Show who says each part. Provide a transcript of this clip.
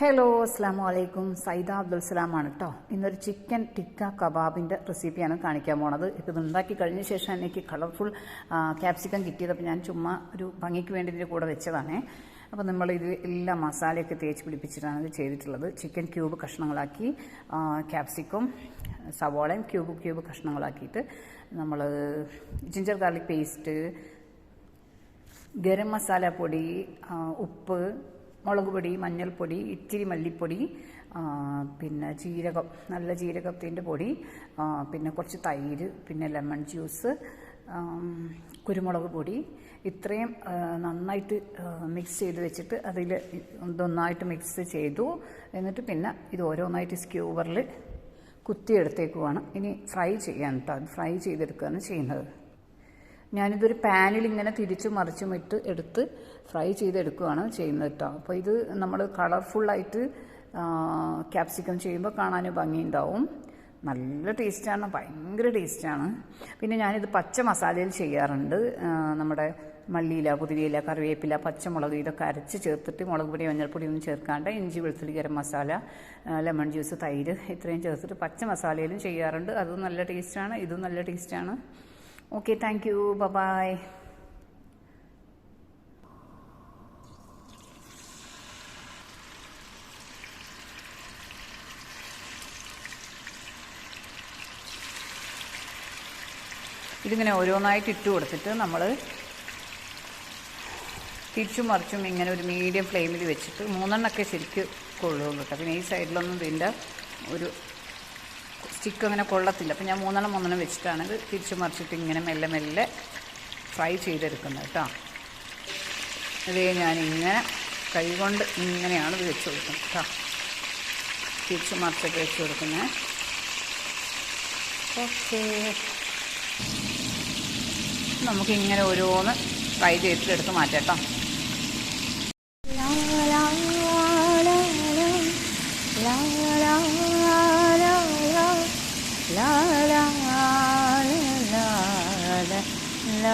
Speaker 1: Hello അസ്സാം വലൈക്കും സൈദ അബ്ദുൽ സലാമാണ് കേട്ടോ ഇന്നൊരു ചിക്കൻ ടിക്ക കബാബിന്റെ റെസിപ്പിയാണ് കാണിക്കാൻ പോണത്. ഇത് ഉണ്ടാക്കി കഴിഞ്ഞ ശേഷം എനിക്ക് കളർഫുൾ ക്യാപ്സിക്കം കിട്ടിയതപ്പോൾ ഞാൻ ചുമ്മാ ഒരു ഭംഗിക്ക് വേണ്ടി ഇതിന്റെ കൂടെ വെച്ചതാണേ. അപ്പോൾ നമ്മൾ ഇത് എല്ലാ മസാലയൊക്കെ തേച്ച് പിടിപ്പിച്ചിട്ടാണ് ഇത് ചെയ്തിട്ടുള്ളത്. ചിക്കൻ ക്യൂബ് കഷ്ണങ്ങളാക്കി ക്യാപ്സിക്കും സവോളയും ക്യൂബ് ക്യൂബ് കഷ്ണങ്ങളാക്കിയിട്ട് നമ്മൾ ginger garlic paste garam masala പൊടി ഉപ്പ് മുളക് പൊടി മഞ്ഞൾപ്പൊടി ഇത്തിരി മല്ലിപ്പൊടി പിന്നെ ജീരകം നല്ല ജീരകത്തിന്റെ പൊടി പിന്നെ കുറച്ച് തൈര് പിന്നെ ലെമൺ ജ്യൂസ് കുരുമുളക് പൊടി. ഇത്രയും നന്നായിട്ട് മിക്സ് ചെയ്ത് വെച്ചിട്ട് അതിൽ ഇതൊന്നായിട്ട് മിക്സ് ചെയ്തു. എന്നിട്ട് പിന്നെ ഇത് ഓരോന്നായിട്ട് സ്ക്യൂവറിൽ കുത്തിയെടുത്തേക്കുവാണ്. ഇനി ഫ്രൈ ചെയ്യാൻ ഫ്രൈ ചെയ്തെടുക്കുകയാണ് ചെയ്യുന്നത്. ഞാനിതൊരു പാനിൽ ഇങ്ങനെ തിരിച്ചും മറിച്ചും ഇട്ട് എടുത്ത് ഫ്രൈ ചെയ്തെടുക്കുകയാണ് ചെയ്യുന്നത് കേട്ടോ. അപ്പോൾ ഇത് നമ്മൾ കളർഫുള്ളായിട്ട് ക്യാപ്സിക്കം ചെയ്യുമ്പോൾ കാണാൻ ഭംഗിയുണ്ടാവും. നല്ല ടേസ്റ്റാണ് ഭയങ്കര ടേസ്റ്റാണ്. പിന്നെ ഞാനിത് പച്ച മസാലയിൽ ചെയ്യാറുണ്ട്. നമ്മുടെ മല്ലിയില പുതിനയില കറിവേപ്പില പച്ചമുളക് ഇതൊക്കെ അരച്ച് ചേർത്തിട്ട് മുളക് പൊടി മഞ്ഞൾപ്പൊടി ഒന്നും ചേർക്കാണ്ട് ഇഞ്ചി വെളുത്തുള്ളി ഗരം മസാല ലെമൺ ജ്യൂസ് തൈര് ഇത്രയും ചേർത്തിട്ട് പച്ച മസാലയിലും ചെയ്യാറുണ്ട്. അതും നല്ല ടേസ്റ്റാണ് ഇതും നല്ല ടേസ്റ്റാണ്. ഓക്കെ താങ്ക് യു ബബായ് ഇതിങ്ങനെ ഓരോന്നായിട്ട് ഇട്ട് കൊടുത്തിട്ട് നമ്മൾ തിരിച്ചും മറിച്ചും ഇങ്ങനെ ഒരു മീഡിയം ഫ്ലെയിമിൽ വെച്ചിട്ട് മൂന്നെണ്ണമൊക്കെ ശരിക്കും കൊള്ളുള്ളൂ കേട്ടോ. പിന്നെ ഈ സൈഡിലൊന്നും ഇതിന്റെ ഒരു സ്റ്റിക്ക് അങ്ങനെ കൊള്ളത്തില്ല. അപ്പം ഞാൻ മൂന്നെണ്ണം മൂന്നെണ്ണം വെച്ചിട്ടാണ് ഇത് തിരിച്ചു മറിച്ചിട്ട് ഇങ്ങനെ മെല്ലെ മെല്ലെ ഫ്രൈ ചെയ്തെടുക്കുന്നത് കേട്ടോ ഇതേ ഞാനിങ്ങനെ കൈകൊണ്ട് ഇങ്ങനെയാണ് ഇത് വെച്ച് കൊടുക്കുന്നത് കേട്ടോ തിരിച്ചു മറിച്ചൊക്കെ വെച്ച് കൊടുക്കുന്നത്. ഓക്കേ. നമുക്കിങ്ങനെ ഓരോന്ന് ഫ്രൈ ചെയ്തിട്ട് എടുത്ത് മാറ്റാം കേട്ടോ